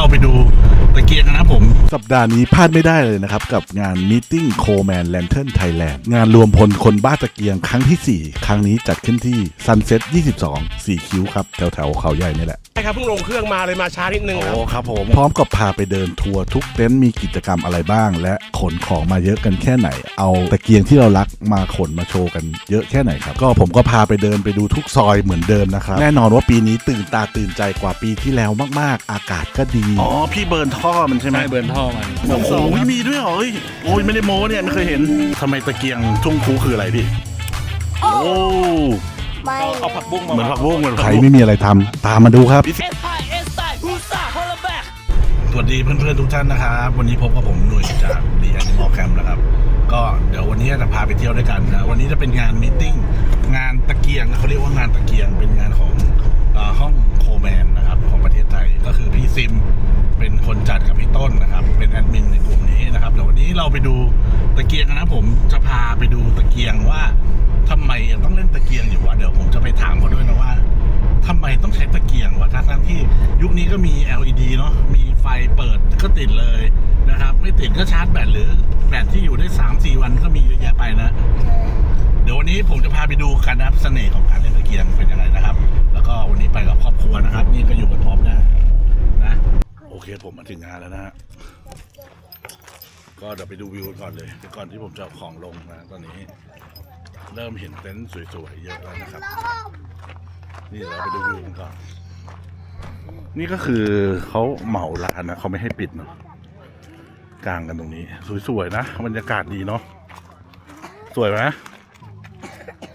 เราไปดูตะเกียงนะครับผม สัปดาห์นี้พลาดไม่ได้เลยนะครับ กับงาน Meeting Coleman Lantern Thailand งานรวมพลคนบ้าตะเกียงครั้งที่ 4 ครั้งนี้จัดขึ้นที่ Sunset 22สีคิ้วครับแถวแถวๆเขาใหญ่นี่แหละ ครับเพิ่งลงเครื่องมาเลยมาช้านิดนึงครับ โอ้ครับผมพร้อมกับพาไปเดินทัวร์ทุกเต็นท์มีกิจกรรมอะไรบ้าง และขนของมาเยอะกันแค่ไหน เอาตะเกียงที่เรารักมาขนมาโชว์กันเยอะแค่ไหนครับ ก็ผมก็พาไปเดินไปดูทุกซอยเหมือนเดิมนะครับ แน่นอนว่าปีนี้ตื่นตาตื่นใจกว่าปีที่แล้วมากๆ อากาศก็ดี อ๋อ พี่เบิร์นท่อมันใช่ไหมไม่เบิร์นท่อมันโอ้โหมีด้วยเหรอเฮ้ยโอ้ยไม่ได้โม้เนี่ยไม่เคยเห็นทำไมตะเกียงทุ่งคูคืออะไรพี่โอ้ ไม่เอาผักบุ้งมาเหมือนผักบุ้งเหมือนใคผัรกบุ้งไม่มีอะไรทำตามมาดูครับ สวัสดีเพื่อนๆทุกท่านนะครับวันนี้พบกับผมหนุ่ยจากดีแอนิมอลแคมป์นะครับ ก็เดี๋ยววันนี้จะพาไปเที่ยวด้วยกันนะวันนี้จะเป็นงานมตติ팅งานตะเกียงเขาเรียกว่างานตะเกียงเป็นงานของเออห้องโคแมนนะครับของประเทศไทยก็คือพี่ซิมเป็นคนจัดกับพี่ต้นนะครับ เป็นแอดมินในกลุ่มนี้นะครับเดี๋ยววันนี้เราไปดู ตะเกียงนะครับผมจะพาไปดูตะเกียงว่าทำไมต้องเล่นตะเกียงอยู่วะเดี๋ยวผมจะไปถามเขาด้วยนะว่าทำไมต้องใช้ตะเกียงวะทั้งที่ยุคนี้ก็มี LED เนาะมีไฟเปิดก็ติดเลยนะครับ ไม่ติดก็ชาร์จแบตหรือแบตที่อยู่ได้ 3 4 วันก็มีเยอะแยะไปนะเดี๋ยววันนี้ผมจะพาไปดูกันนะครับเสน่ห์ของการเล่นตะเกียงเป็นยังไงนะครับ แล้วก็วันนี้ไปกับครอบครัวนะครับ นี่ก็อยู่กับท็อปนะนะ โอเคผมมาถึงงานแล้วนะฮะ ก็เดี๋ยวไปดูวิวก่อนเลยก่อนที่ผมจะเอาของลงนะตอนนี้ เริ่มเห็นเต็นท์สวยๆเยอะแล้วนะครับ นี่เราไปดูวิวกันก่อน นี่ก็คือเขาเหมาร้านนะเขาไม่ให้ปิดเนาะกลางกันตรงนี้ สวยๆนะบรรยากาศดีเนาะสวยไหม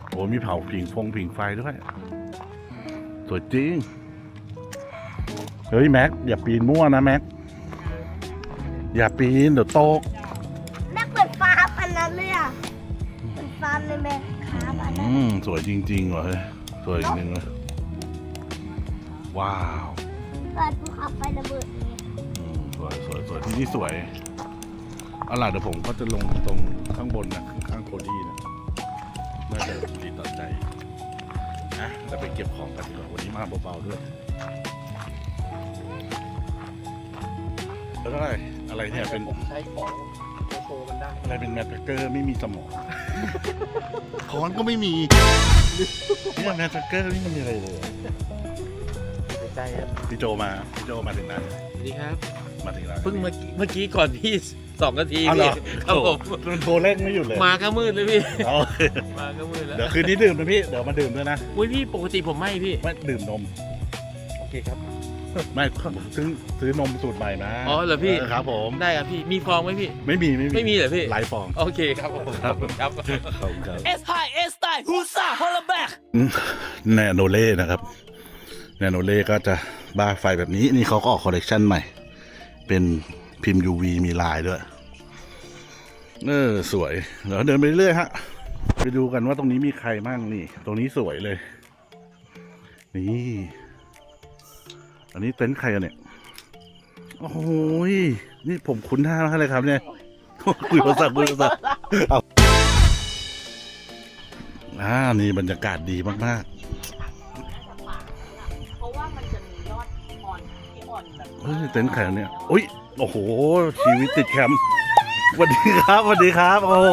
โอ้มีเผาผิงฟงผิงไฟด้วยสวยจริงเฮ้ยแม็กอย่าปีนมั่วนะแม็กอย่าปีนเดี๋ยวตก ฟาร์มเลยแม่ครับอันนั้นอืมสวยจริงๆว่ะเฮ้ยสวยจริงเลยว้าวเปิดภูเขาไฟระเบิดเลยอืมสวยสวยสวยที่นี่สวยเอาล่ะเดี๋ยวผมก็จะลงตรงข้างบนนะข้างโคดี้นะน่าจะดีต่อใจนะจะไปเก็บของกันดีกว่าวันนี้มาเบาๆด้วยแล้วอะไรอะไรเนี่ยเป็นใช้ของ โชว์มันได้ อะไรเป็นแมทเกอร์ไม่มีสมองค้อนก็ไม่มีเนี่ยแมทเกอร์ไม่มีอะไรเลยใจครับพี่โจมาพี่โจมาถึงนั้นสวัสดีครับ มาถึงแล้วเพิ่งเมื่อกี้เมื่อกี้ก่อนพี่สองนาทีเอาเหรพี่อครับผมมันโทรเล่นไม่หยุดเลยมาก็มืดเลยพี่ เอาโอเคมาก็มืดแล้วเดี๋ยวคืนนี้ดื่มนะพี่ เดี๋ยวมาดื่มด้วยนะ อุ้ยพี่ปกติผมไม่พี่ไม่ดื่มนม โอเคครับ ไม่ซื้อซื้อนมสูตรใหม่มาอ๋อเหรอพี่ ครับผม ได้ครับพี่ มีฟองไหมพี่ ไม่มีไม่มีไม่มีเหรอพี่ หลายฟอง โอเคครับผมครับครับ ขอบคุณครับ S high S style Husa holla back แนโนเล่นะครับ แนโนเล่ก็จะบ้าไฟแบบนี้ นี่เขาก็ออกคอลเลกชันใหม่ เป็นพิมพ์ UV มีลายด้วย เออ สวย เดี๋ยวเดินไปเรื่อยฮะ ไปดูกันว่าตรงนี้มีใครมั่งนี่ ตรงนี้สวยเลย นี่ อันนี้เต็นท์ใครอะเนี่ย โอ้โหยนี่ผมคุ้นหน้ามากเลยครับเนี่ย คุยภาษาคุยภาษาเอาอ่านี่บรรยากาศดีมากเพราะว่ามันจะมียอดอ่อนที่อ่อนแบบๆเฮ้ยเต็นท์ใครอะเนี่ยอุ้ยโอ้โห ชีวิตติดแคมป์สวัสดีครับสวัสดีครับ โอ้โห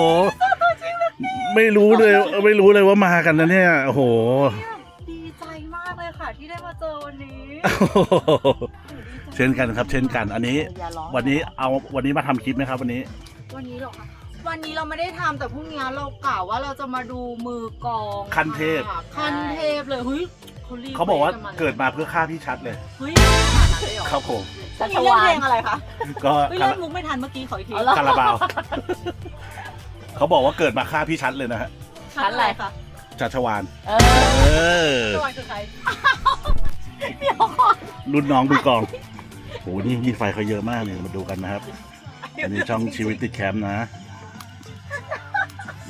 ไม่รู้เลย ไม่รู้เลยว่ามากันนะเนี่ย โอ้โหดีใจ เช่นกันครับ เช่นกัน อันนี้ อย่าร้องวันนี้เอาวันนี้มาทำคลิปไหมครับ วันนี้ วันนี้เหรอคะวันนี้เราไม่ได้ทำแต่พรุ่งนี้เรากล่าวว่าเราจะมาดูมือกลองคันเทพ ค่ะคันเทพเลยเฮ้ยเขารีเขาบอกว่าควสนมลยเกิดมาเพื่อฆ่าพี่ชัดเลย เฮ้ยขนาดนั้นเลยเหรอครับผมชัชวานเพลงอะไรคะก็เฮ้ยคาเล่รานมุกไม่ทันเมื่อกี้ขออีกทีคาราบาว เขาบอกว่าเกิดมาฆ่าพี่ชัดเลยนะฮะชัดอะไรคะชัชวาน เอเออชัชวานคือใคร รุ่นน้องมือกลองโอ้โหนี่นี่ไฟเขาเยอะมากเลยมาดูกันนะครับ อันนี้ช่องชีวิตติดแคมป์นะ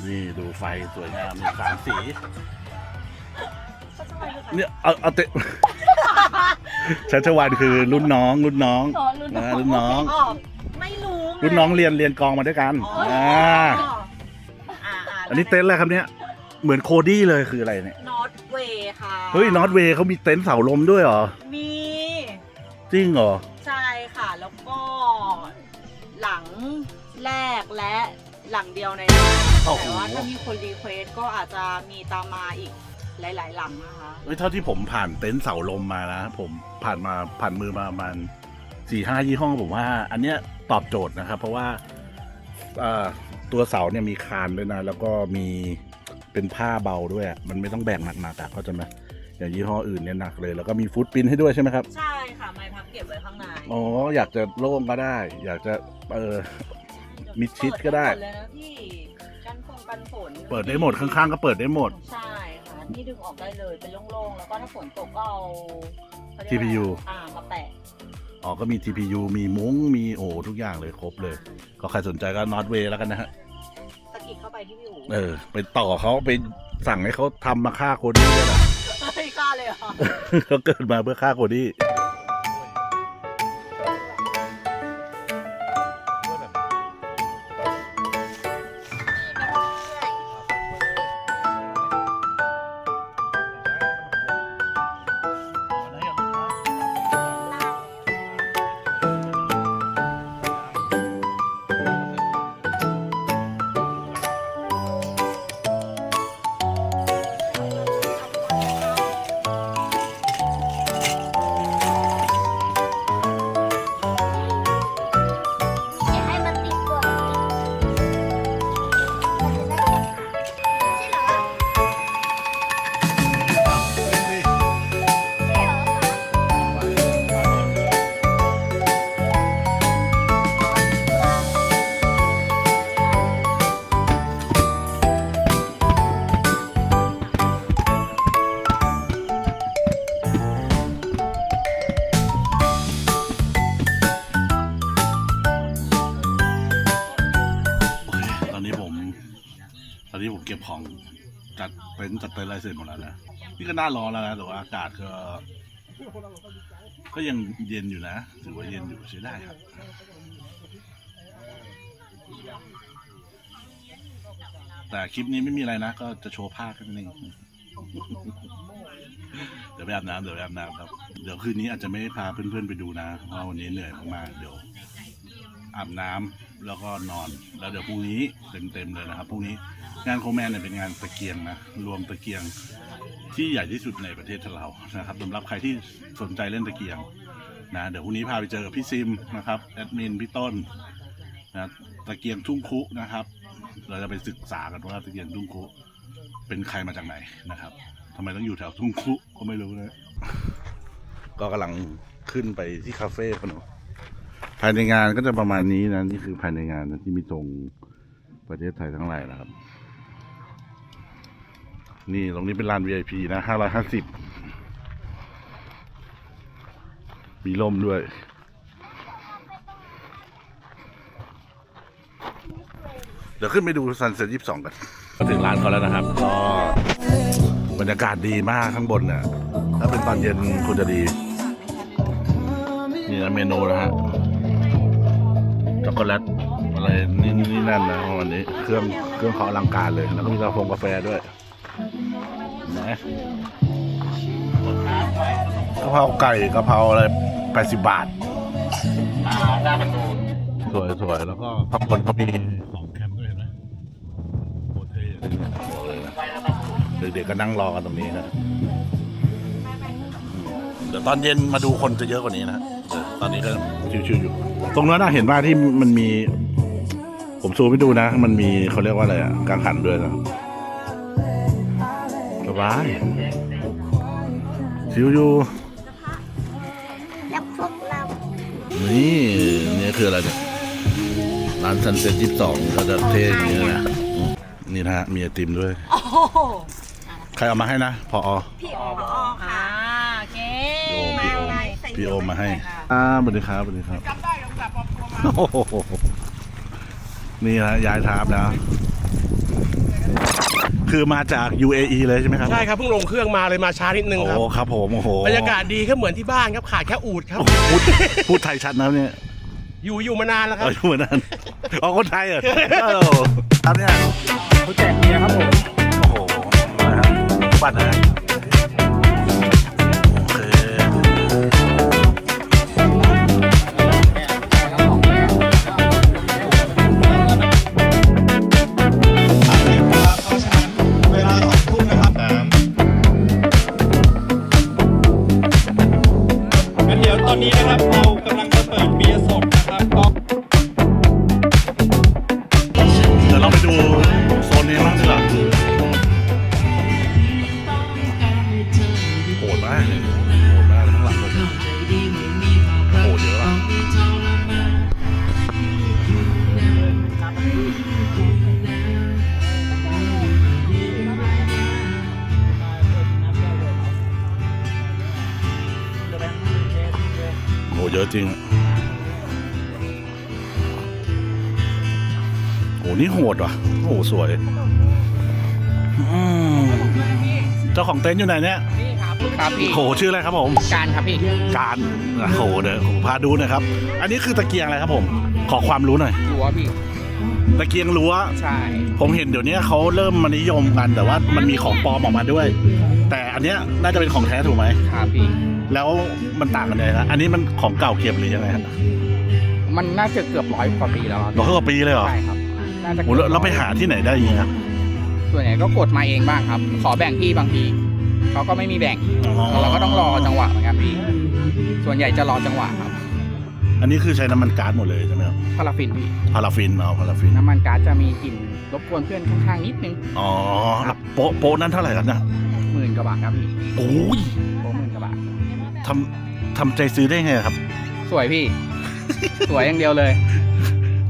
นี่ดูไฟสวยงามมีสามสีชัชวานคือใครเนี่ยเอาเอาเตะชัชวานคือรุ่นน้องรุ่นน้องอ๋อรุ่นน้องอ่ารุ่นน้องอ๋อไม่รู้ไรุ่นน้องเรียนเรียนกองมาด้วยกันอ๋ออ่าอ่าอันนี้เต็นท์อะไรครับเนี่ย เหมือนโคดี้เลยคืออะไรเนี่ยนอต เวย์ค่ะเฮ้ยนอตเวย์เขามีเต็นท์เสาลมด้วยเหรอ มี จริงเหรอ ใช่ค่ะ แล้วก็หลังแรกและหลังเดียวในนั้นโอ้โห แต่ว่าถ้ามีคนรีเควสก็อาจจะมีตามมาอีกหลาย ๆ หลังนะคะ เฮ้ยเท่าที่ผมผ่านเต็นท์เสาลมมานะ ผมผ่านมาผ่านมือมาประมาณสี่ห้ายี่ห้อผมว่า อันเนี้ยตอบโจทย์นะครับ เพราะว่าเอ่อตัวเสาเนี่ยมีคานด้วยนะ แล้วก็มี เป็นผ้าเบาด้วยอะมันไม่ต้องแบกหนักๆอะเข้าใจไหมอย่างยี่ห้ออื่นเนี่ยหนักเลย แล้วก็มีฟุตปรินท์ให้ด้วยใช่ไหมครับ ใช่ค่ะไม้พับเก็บไว้ข้างในอ๋อ อยากจะโล่งก็ได้ อยากจะเออ มิดชิดก็ได้ เปิเลยนะพี่กันฝนกันฝนเปิดได้หมดข้างๆก็เปิดได้หมด ใช่ค่ะนี่ดึงออกได้เลยเป็นโล่งๆแล้วก็ถ้าฝนตกก็เอาเขาเรียก TPU ว่าอ่ามาแปะอ๋อก็มี TPU มีมุ้งมีโอ้ทุกอย่างเลยครบเลย ก็ใครสนใจก็นอตเวย์แล้วกันนะฮะ ตะกิดเข้าไปที่พี่อู๋เออ ไปต่อเขาไปสั่งให้เขาทำมาฆ่าโคดี้ด้วยนะเฮ้ยกล้าเลยเหรอ เขาเกิดมาเพื่อฆ่าโคดี้ นะนี่ก็น่าร้อนแล้วนะแต่ว่าอากาศก็ ก็ยังเย็นอยู่นะถือว่าเย็นอยู่ใช้ได้ครับแต่คลิปนี้ไม่มีอะไรนะ ก็จะโชว์ผ้าแค่นั้นเองเดี๋ยวไปอาบน้ำเดี๋ยวไปอาบน้ำครับ เดี๋ยวคืนนี้อาจจะไม่พาเพื่อนๆไปดูนะ เพราะว่าวันนี้เหนื่อยมากๆเดี๋ยวอาบน้ำแล้วก็นอน แล้วเดี๋ยวพรุ่งนี้เต็มๆเลยนะครับพรุ่งนี้งานโคแมนเนี่ยเป็นงานตะเกียงนะ รวมตะเกียง ที่ใหญ่ที่สุดในประเทศเรานะครับสำหรับใครที่สนใจเล่นตะเกียงนะเดี๋ยวพรุ่งนี้พาไปเจอกับพี่ซิมนะครับแอดมินพี่ต้นนะตะเกียงทุ่งคุนะครับ เราจะไปศึกษากันว่าตะเกียงทุ่งคุเป็นใครมาจากไหนนะครับทำไมต้องอยู่แถวทุ่งคุก็ไม่รู้นะก็กำลังขึ้นไปที่คาเฟ่กันเนอะภายในงานก็จะประมาณนี้นะนี่คือภายในงานนะที่มีตรงประเทศไทยทั้งหลายนะครับ นี่ตรงนี้เป็นลาน VIP นะห้าร้อยห้าสิบมีร่มด้วย เดี๋ยวขึ้นไปดูซันเซ็ตยี่สิบสองกันก็ถึงร้านเขาแล้วนะครับก็บรรยากาศดีมากข้างบนเนี่ยถ้าเป็นตอนเย็นคงจะดี นี่นะเมนูนะฮะ ช็อกโกแลตอะไรนี่นี่นั่นนะวันนี้ เครื่องเครื่องเขาอลังการเลย แล้วก็มีกาแฟกาแฟด้วย นะกะเพราไก่กะเพราอะไรแปดสิบบาทสวยสวยแล้วก็ข้างบนเขามีของแคมป์ด้วยเห็นไหมโคตรเท่เลยนี่ยบอกเลยนะเด็กๆก็นั่งรอกันตรงนี้นะเดี๋ยวตอนเย็นมาดูคนจะเยอะกว่านี้นะตอนนี้ก็ชิวๆอยู่ ตรงนั้นน่ะเห็นว่าที่มันมี ผมซูมไปดูนะ มันมีเขาเรียกว่าอะไรอะกังหันด้วยนะ บายชิวอยู่แล้วพวกเรา นี่นี่คืออะไรเนี่ยร้านซันเซ็ตยี่สิบสองก็จะเท่อย่างนี้นะอืมนี่นะฮะมีไอติมด้วย โอ้โหใครเอามาให้นะพออพี่อ๋อค่ะโอเคพี่โอมมาพี่โอมมาให้ค่ะอ่าสวัสดีครับสวัสดีครับโอ้โหนี่นะย้ายทาบแล้ว คือมาจาก UAE เลยใช่ไหมครับใช่ครับเพิ่งลงเครื่องมาเลยมาช้านิดนึงโอ้ครับครับผมโอ้โหบรรยากาศดีก็เหมือนที่บ้านครับขาดแค่อูดครับพูดพูดไทยชัดนะเนี่ยอยู่อยู่มานานแล้วครับเออเหมือนนั้นอ๋อคนไทยเหรอเออครับเนี่ยเขาแจกเมียครับผมโอ้โหนะฮะบัตรนะ งั้นเดี๋ยวตอนนี้นะครับเรากำลังจะเปิดเบียร์สด โหสวยอืมเจ้าของเต็นท์อยู่ไหนเนี่ยนี่ครับครับพี่โหชื่ออะไรครับผม การครับพี่การโอ้โหเดี๋ยวผมพาดูหน่อยครับ อันนี้คือตะเกียงอะไรครับผม ขอความรู้หน่อยรั้วพี่ตะเกียงรั้ว ใช่ผมเห็นเดี๋ยวนี้เขาเริ่มมานิยมกันแต่ว่ามันมีของปลอมออกมาด้วย แต่อันเนี้ยน่าจะเป็นของแท้ถูกไหมครับพี่แล้วมันต่างกันยังไงครับอันนี้มันของเก่าเก็บหรือยังไงครับมันน่าจะเกือบร้อยกว่าปีแล้วครับร้อยกว่าปีเลยเหรอใช่ครับ น่าจะโหแล้วเราไปหาที่ไหนได้อยังไงครับส่วนใหญ่ก็กดมาเองบ้างครับ ขอแบ่งที่บางทีเขาก็ไม่มีแบ่งอ๋อเราก็ต้องรอจังหวะเหมือนกันพี่ส่วนใหญ่จะรอจังหวะครับ อันนี้คือใช้น้ำมันก๊าซหมดเลยใช่ไหมครับพาราฟินพี่พาราฟินเอาพาราฟินน้ำมันก๊าซจะมีกลิ่นรบกวนเพื่อนข้างๆนิดนึงอ๋อแล้วโป๊ะโป๊ะนั้นเท่าไหร่ครับเนะหมื่นกว่าบาทครับพี่โอ้ยโอ้หมื่นกว่าบาททำทำใจซื้อได้ไงครับ สวยพี่ สวยอย่างเดียวเลย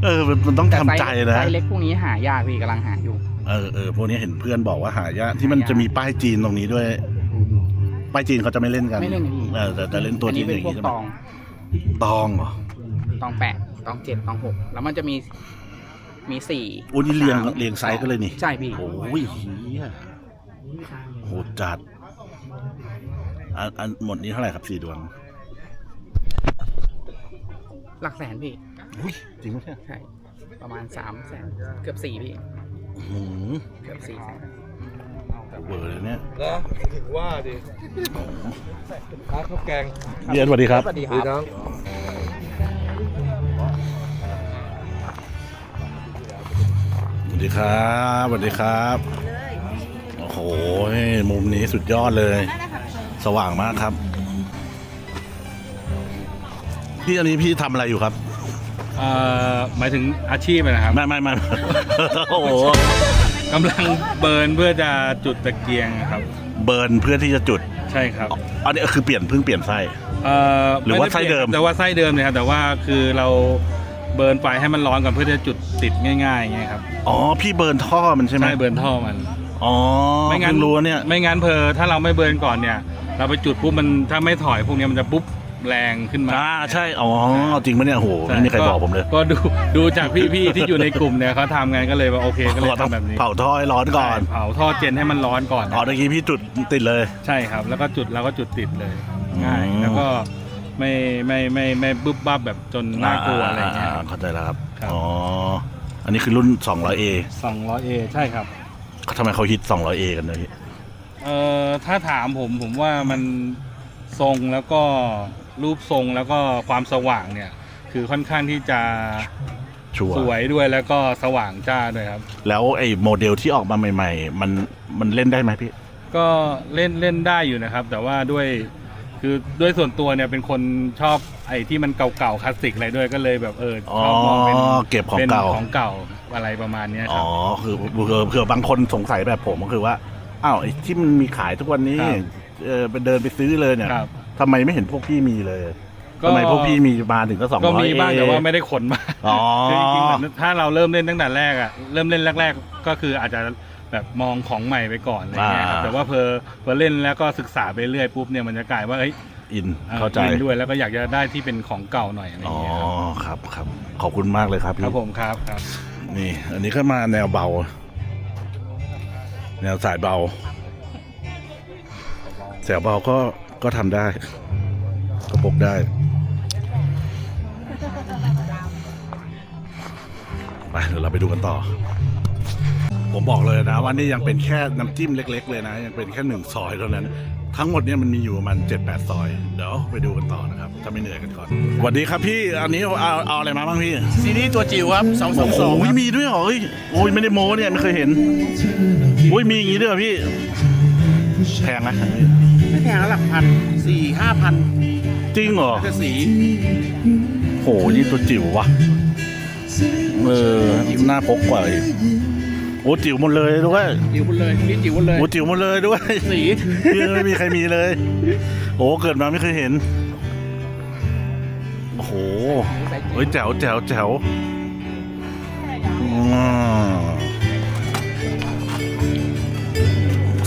เออมันมันต้องแต่ทำไซส์ใจนะ ไซส์เล็กพวกนี้หายากพี่กำลังหาอยู่ เออเออพวกนี้เห็นเพื่อนบอกว่าหายากที่มันจะมีป้ายจีนตรงนี้ด้วย ป้ายจีนเขาจะไม่เล่นกันไม่เล่นกันพี่เออแต่แต่เล่นตัวอันจีนี้นเป็อนย่างพวนี้กใช่ไหมตองตองเหรอตองแปดตองเจ็ดตองหกแล้วมันจะมีมีสี่อุ้ยนี่เรียงสามเรียงไซส์กันเลยนี่ใช่พี่ โอ้ยเฮียโหดจัดอันอันหมดนี้เท่าไหร่ครับสี่ดวงหลักแสนพี่ อุ้ยจริงไหมเนี่ยใช่ประมาณสามแสนเกือบสี่พี่หืมเกือบสี่แสนเวอร์เลยเนี่ยนะถึงว่าดิร้านข้าวแกงเรียนสวัสดีครับสวัสดีคดีรับน้องสวัสดีครับสวัสดีครับ โอ้โห มุมนี้สุดยอดเลย สว่างมากครับ พี่อันนี้พี่ทำอะไรอยู่ครับ เอ่อหมายถึงอาชีพนะครับไม่ไม่ไม่ โอ้โหกำลังเบิร์นเพื่อจะจุดตะเกียงครับ เบิร์นเพื่อที่จะจุดใช่ครับอันนี้คือเปลี่ยนเพิ่งเปลี่ยนไส้ เอ่อหรือว่าไปลี่ยนไส้เดิม แต่ว่าไส้เดิมเนี่ยครับแต่ว่าคือเราเบิร์นไฟให้มันร้อนก่อนเพื่อจะจุดติดง่ายๆไงครับอ๋อพี่เบิร์นท่อมันใช่ไหมใช่เบิร์นท่อมัน อ๋อไม่งั้นเพิ่รู้เนี่ย ไม่งั้นเพอถ้าเราไม่เบิร์นก่อนเนี่ย เราไปจุดปุ๊บมันถ้าไม่ถอยพวกเนี้ยมันจะปุ๊บ แรงขึ้นมาอ่าใช่ อ๋อ จริงปะเนี่ยโหช่ไม่มีใครบอกผมเลยก็ดูดูจากพี่ๆที่อยู่ในกลุ่มเนี่ยเขาทำงานก็เลยว่าโอเคก็เลยต้องทำแบบนี้เผาท่อให้ร้อนก่อนใช่เผาท่อเจนให้มันร้อนก่อนอ๋อตะกี้พี่จุดติดเลย ใช่ครับ แล้วก็จุดเราก็จุดติดเลยง่ายอืมแล้วก็ไม่ไม่ไม่ไม่บึ๊บบับแบบจนน่ากลัวอะไรเงี้ยาเข้าใจแล้วครับครับ อ๋อ อันนี้คือรุ่น 200A สองร้อยเอใช่ครับทำไมเขาฮิต 200A กันเนี่ยพี่ เอ่อ ถ้าถามผมผมว่ามันทรงแล้วก็ รูปทรงแล้วก็ความสว่างเนี่ย คือค่อนข้างที่จะชัวร์สวยด้วยแล้วก็สว่างจ้าด้วยครับ แล้วไอ้โมเดลที่ออกมาใหม่ ๆ มันมันเล่นได้ไหมพี่ ก็เล่นเล่นได้อยู่นะครับ แต่ว่าด้วยคือด้วยส่วนตัวเนี่ยเป็นคนชอบไอ้ที่มันเก่าๆคลาสสิกอะไรด้วยก็เลยแบบเอออ๋อชอบมองเป็นเก็บของป็นเก่า ของเก่าอะไรประมาณเนี้ยคอ๋รัอ บ คือเผื่อเผื่อบางคนสงสัยแบบผมก็คือว่า อ้าวไอ้ที่มันมีขายทุกวันนี้ ครับ เออไปเดินไปซื้อเลยเนี่ย ครับ ทำไมไม่เห็นพวกพี่มีเลยก็ ทำไมพวกพี่มีมาถึงก็สองร้ก็อยมีบ้างแต่ว่าไม่ได้ขนมาอ๋อ คือจริงๆแบบถ้าเราเริ่มเล่นตั้งแต่แรกอะเริ่มเล่นแรก ๆ ก็คืออาจจะแบบมองของใหม่ไปก่อนอะไรเงี้ยครับอ่า แต่ว่าเพอพอเล่นแล้วก็ศึกษาไปเรื่อยปุ๊บเนี่ยมันจะกลายว่าเอ้ยอินอ่อเข้าใจ ล่นด้วยแล้วก็อยากจะได้ที่เป็นของเก่าหน่อยอะไรอ๋อเงี้ยครับครับครับขอบคุณมากเลยครับคพี่รับผมครับครับ นี่ อันนี้ก็มาแนวเบา แนวสายเบา แสวเบาก็ ก็ทำได้ ก็พกได้ ไปเดี๋ยวเราไปดูกันต่อ ผมบอกเลยนะว่านี่ยังเป็นแค่น้ำจิ้มเล็ก ๆ เลยนะ ยังเป็นแค่หนึ่งซอยเท่านั้น ทั้งหมดเนี่ยมันมีอยู่ประมาณเจ็ดแปดซอย เดี๋ยวไปดูกันต่อนะครับ ถ้าไม่เหนื่อยกันก่อนสวัสดีครับพี่ อันนี้เอาเอาอะไรมาบ้างพี่ ซีรีส์ตัวจิ๋วครับสองสโอ้องโหสองมีด้วยเหรอเฮ้ยโอ้ยไม่ได้โม้เนี่ยไม่เคยเห็น โอ้ยมีอย่างนี้ด้วยเหรอพี่ แพงไหมไม่ แพงแล้วหลักพันสี่ห้าพันจริงเหรอก็สีโห นี่ตัวจิ๋ววะเออหน้าพกกว่าอีกโอ้จิ๋วหมดเลยด้วยจิ๋วหมดเลยนี่จิ๋วหมดเลยโอ้จิ๋วหมดเลยด้วยสีพี่ไม่มีใครมีเลย โอ้เกิดมาไม่เคยเห็น โอ้โหเฮ้ยแจ๋วแจ๋วแจ๋วอ่า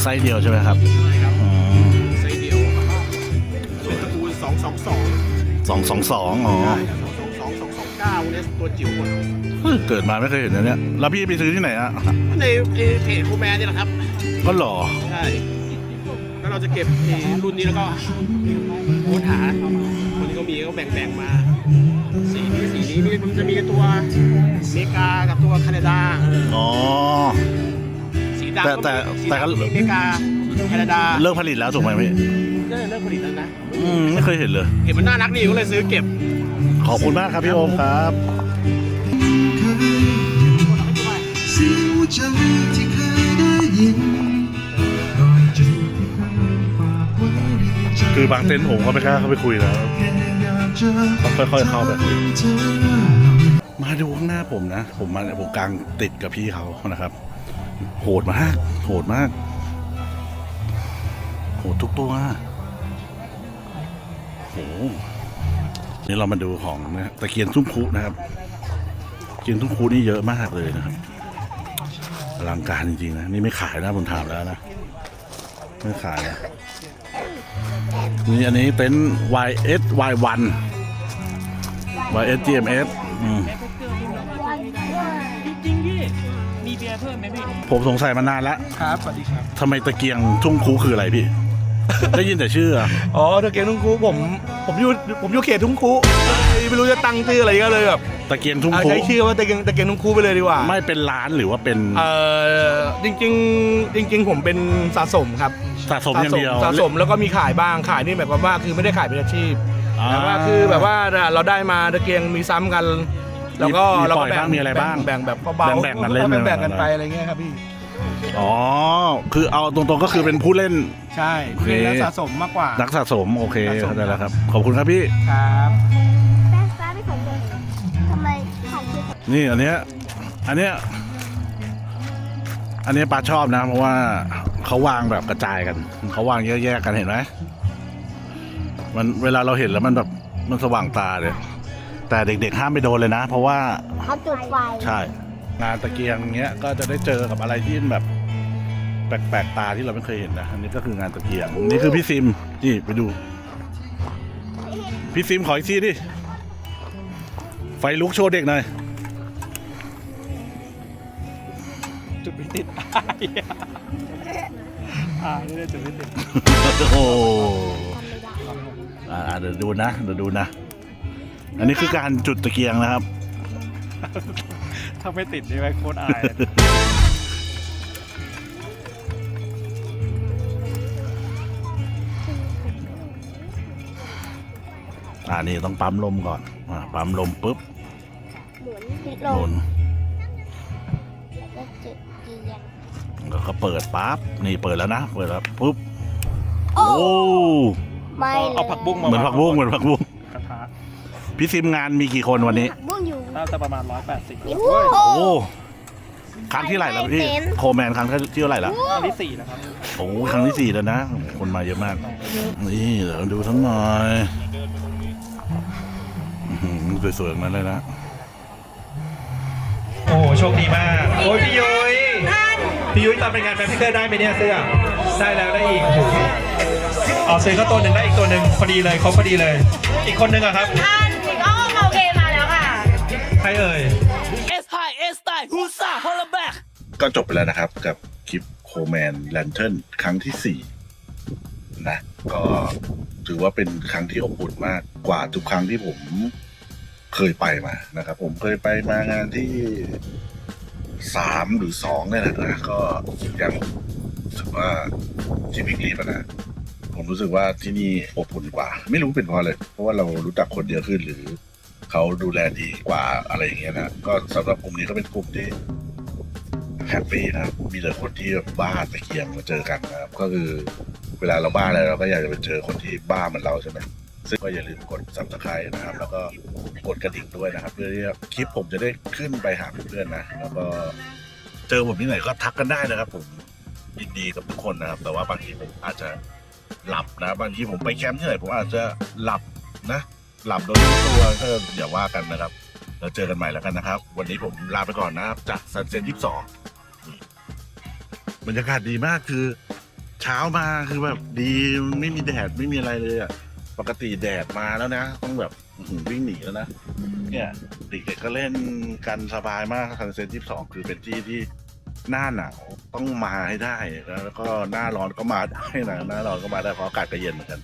ไซส์เดียวใช่ไหมครับ ตระกูลสองสองสองสองสองสองอ๋อสองสองสองเก้าเนี่ยตัวจิ๋วหมดเฮ้ยเกิดมาไม่เคยเห็นนะเนี่ย แล้วพี่ไปซื้อที่ไหนอะในเพจคูแมนนี่แหละครับ ก็หล่อ ใช่ แล้วเราจะเก็บไอ้รุ่นนี้แล้วก็โค้ดหาคนที่เขามีก็แบ่งๆมา สีนี้สีนี้นี่มันจะมีตัวอเมริกากับตัวแคนาดาอ๋อ สีดำแต่แต่สีแต่ก็ ดำมีอเมริกาแคนาดา เลิกผลิตแล้วถูกไหมพี่ ก็เลยเลิกผลิตแล้วนะอืมไม่เคยเห็นเลย เห็นมันน่ารักดีก็เลยซื้อเก็บ ขอบคุณมากครับพี่โอมครับคือบางเต็นท์ผมก็ไม่กล้าเข้าไปคุยแล้วต้องค่อยๆเข้าไปคุยมาดูข้างหน้าผมนะ ผมมาผมกลางติดกับพี่เขานะครับ โหดมาก โหดมาก โหดทุกตัว โหนี่เรามาดูของนะตะเกียงทุ่งคุนะครับตะเกียงทุ่งคุนี่เยอะมากเลยนะครับอลังการจริงๆนะนี่ไม่ขายนะผมถามแล้วนะไม่ขายนะนี่อันนี้เป็น YS Y1 YS GMS อืมจริงพี่มีเบียร์เพิ่มไหมพี่ผมสงสัยมานานแล้วครับสวัสดีครับทำไมตะเกียงทุ่งคูคืออะไรพี่ ได้ยินแต่ชื่ออะอ๋อตะเกียงทุ่งคูผมผมอยู่ผมอยู่เขตทุ่งคูไม่รู้จะตั้งชื่ออะไรก็เลยแบบตะเกียงทุ่งเอาคูใช้ชื่อว่าตะเกียงตะเกียงทุ่งคูไปเลยดีกว่า ไม่เป็นร้านหรือว่าเป็นเออจริงๆจริง ๆ ผมเป็นสะสมครับสะสมอย่างเดียวสะสมแล้วก็มีขายบ้างขายนี่หมายความว่าคือไม่ได้ขายเป็นอาชีพอ่าแต่ว่าคือแบบว่าเราได้มาตะเกียงมีซ้ำกัน แล้วก็มีเราปล่ก็อยแบ่บ้างงมีอะไรบ้างแบ่งแบบเบาๆแบ่งๆกันเล่นแบ่งๆกันแบ่งๆกันไปอะไรเงี้ยครับพี่ อ๋อ คือเอาตรงๆก็คือเป็นผู้เล่น ใช่โอเค เป็นนักสะสมมากกว่า นักสะสม โอเคสะสม เข้าใจแล้วครับ ขอบคุณครับพี่ ครับแป้งฟ้าไม่สนเลยทำไมขาดคือนี่อันเนี้ย อันเนี้ย อันเนี้ยปาชอบนะ เพราะว่าเขาวางแบบกระจายกัน เขาวางแยกๆกันเห็นไหม มันเวลาเราเห็นแล้วมันแบบมันสว่างตาเลย แต่เด็กๆห้ามไปโดนเลยนะ เพราะว่า เขาจุดไฟใช่ งานตะเกียงเงี้ยก็จะได้เจอกับอะไรที่แบบ แปลกๆตาที่เราไม่เคยเห็นนะอันนี้ก็คืองานตะเกียง นี่คือพี่ซิมนี่ไปดู พี่ซิมขออีกทีดิไฟลุกโชว์เด็กหน่อยจุดไม่ติดอ่านี่ได้จุดไม่ติดโอ้โหอ่าเดี๋ยวดูนะเดี๋ยวดูนะ อันนี้คือการจุดตะเกียงนะครับ ถ้าไม่ติดนี่ไว้โคตรอายเลยอ่านี่ต้องปั๊มลมก่อนอ่าปั๊มลมปุ๊บหมุนติดหลมุงนแล้วจุดเกียงแล้วก็เปิดปั๊บนี่เปิดแล้วนะเปิดแล้วปุ๊บโอ้โอ้ไม่เลยเอาผักบุ้งมาเหมือนผักบุ้งเหมือนผักบุ้งกระทะ พี่ซิมงานมีกี่คนวันนี้ผักบุ้งอยู่น่าจะประมาณ 180นี่โอ้ครั้งที่ไหนแล้วพี่ไม่เป็นโคแมนครั้งที่เท่าไหร่แล้วอันที่4นะครับโอ้ครั้งที่สี่แล้วนะ คนมาเยอะมาก นี่เดี๋ยวดูทั้งหน่อยอื้อหือสวยๆทั้งนั้นเลยนะ โอ้โหโชคดีมาก โอ้ยพี่ยุ้ยพี่ยุ้ยตอนเป็นงานแฟนพี่เคยได้ไหมเนี่ยเสื้อ ได้แล้วได้อีกโอ้โหเอาซื้อก็ตัวหนึ่งได้อีกตัวหนึ่งพอดีเลยครบพอดีเลย อีกคนหนึ่งอะครับ ครเอ่ยก็จบไปแล้วนะครับกับคลิปโคแมนแลนเทิร์นครั้งที่สี่นะ ก็ถือว่าเป็นครั้งที่อบอุ่นมากกว่าทุกครั้งที่ผมเคยไปมานะครับ ผมเคยไปมางานที่สามหรือสองเนี่ยแหละนะก็ยังรู้สึกว่าที่พิกลีปนะผมรู้สึกว่าที่นี่อบอุ่นกว่า ไม่รู้เป็นเพราะอะไรเพราะว่าเรารู้จักคนเยอะขึ้นหรือ เขาดูแลดีกว่าอะไรอย่างเงี้ยนะก็สำหรับกลุ่มนี้ก็เป็นกลุ่มที่แฮปปี้นะมีแต่คนที่บ้าตะเกียงมาเจอกันนะครับ ก็คือเวลาเราบ้าอะไรเราก็อยากจะไปเจอคนที่บ้าเหมือนเราใช่ไหมซึ่งก็อย่าลืมกด subscribe นะครับ แล้วก็กดกระดิ่งด้วยนะครับ เพื่อที่คลิปผมจะได้ขึ้นไปหาเพื่อนๆนะ แล้วก็เจอผมที่ไหนก็ทักกันได้นะครับ ผมยินดีกับทุกคนนะครับ แต่ว่าบางทีผมอาจจะหลับนะ บางทีผมไปแคมป์ที่ไหนผมอาจจะหลับนะ หลับโดยไม่รู้ตัวก็อย่าว่ากันนะครับแล้วเจอกันใหม่แล้วกันนะครับ วันนี้ผมลาไปก่อนนะครับ จากซันเซ็ตยี่สิบสองบรรยากาศดีมากคือ เช้ามาคือแบบดีไม่มีแดดไม่มีอะไรเลยอะปกติแดดมาแล้วนะ ต้องแบบวิ่งหนีแล้วนะ เนี่ยเด็กๆก็เล่นกันสบายมากซันเซ็ตยี่สิบสองคือเป็นที่ที่หน้าหนาวต้องมาให้ได้ แล้วก็หน้าร้อนก็มาได้นะหน้าร้อนก็มาได้เพราะอากาศก็เย็นเหมือนกัน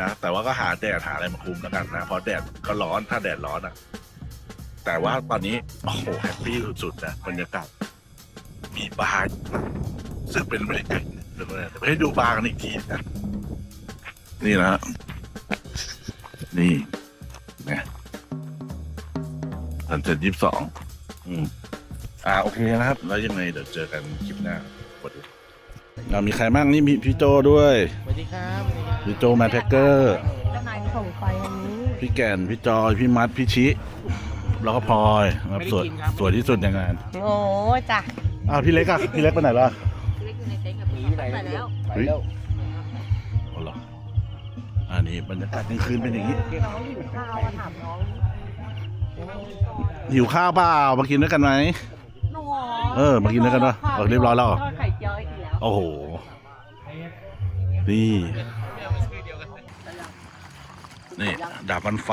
นะ แต่ว่าก็หาแดดหาอะไรมาคุมแล้วกันนะเพราะแดดก็ร้อนถ้าแดดร้อนอะ แต่ว่าตอนนี้ โอ้โหแฮปปี้สุดๆนะบรรยากาศมีบาร์ซึ่งเป็นบรรยากาศเดี๋ยวไปให้ดูบาร์กันอีกทีนะนี่นะนี่นะสันเจ็ดยี่สิบสองอืมอ่าโอเคนะครับ แล้วยังไงเดี๋ยวเจอกันคลิปหน้า เรามีใครบ้างนี่มีพี่โจด้วยสวัสดีครับพี่โจแมทแพ็กเกอร์ส่งไฟอันนี้พี่แก่นพี่จอยพี่มัดพี่ชิแล้วก็พลอยนะครับสวยสวยที่สุดในงานโอ้จ้ะอ้าวพี่เล็กอะพี่เล็กไปไหนล่ะเล็กอยู่ในเต็นท์กับพี่ไปแล้วเฮ้ยเอาเหรออันนี้บรรยากาศกลางคืนเป็นอย่างนี้น้องหิวข้าวอะถามน้องหิวข้าวเปล่ามากินด้วยกันไหมเออมากินด้วยกันปะเออเรียบร้อยแล้ว โอ้โห นี่ นี่ดาบกันไฟ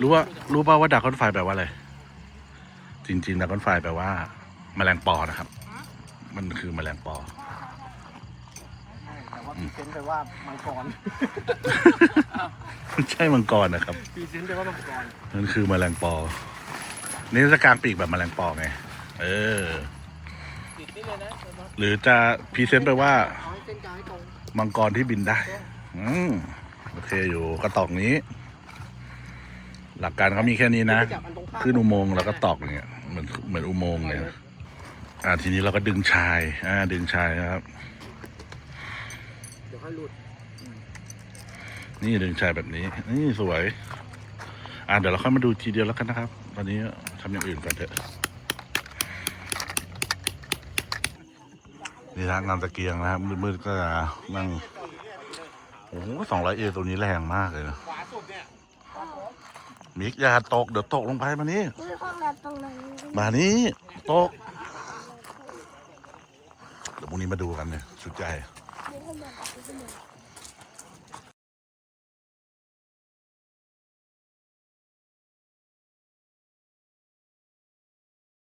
รู้ว่า รู้ป่าว่าดาบกันไฟแปลว่าอะไร จริง ๆ ดาบกันไฟแปลว่า แมลงปอนะครับ มันคือแมลงปอแต่ว่าพรีเซนต์ไปว่ามังกรไม่ใช่มังกรนะครับพรีเซนต์ไปว่ามังกรนั่นคือแมลงปอ นี่จะกลางปีกแบบแมลงปอไง เออติดนี่เลยนะ หรือจะพรีเซนต์ไปว่าเอาให้เส้นกลางให้ตรงมังกรที่บินได้ อืมโอเคอยู่กระตอกนี้ หลักการเขามีแค่นี้นะจับอันตรงข้ามขึ้นอุโมงค์แล้วก็ตอกอย่างเงี้ยเหมือนเหมือนอุโมงค์เลยนะอ่าทีนี้เราก็ดึงชายอ่าดึงชายนะครับเดี๋ยวค่อยหลุดนี่ดึงชายแบบนี้ นี่สวย อ่าเดี๋ยวเราค่อยมาดูทีเดียวแล้วกันนะครับ ตอนนี้ทำอย่างอื่นก่อนเถอะ นี่นะงานตะเกียงนะครับมืดๆก็จะนั่งโอ้โหสองร้อยเอตัวนี้แรงมากเลยนะขวาสุดเนี่ยมิกอย่าตกเดี๋ยวตกลงไปมานี่นี่ห้องแบบตรงนั้นมานี่ตกเดี๋ยวพรุ่งนี้มาดูกันเนี่ยชุดใหญ่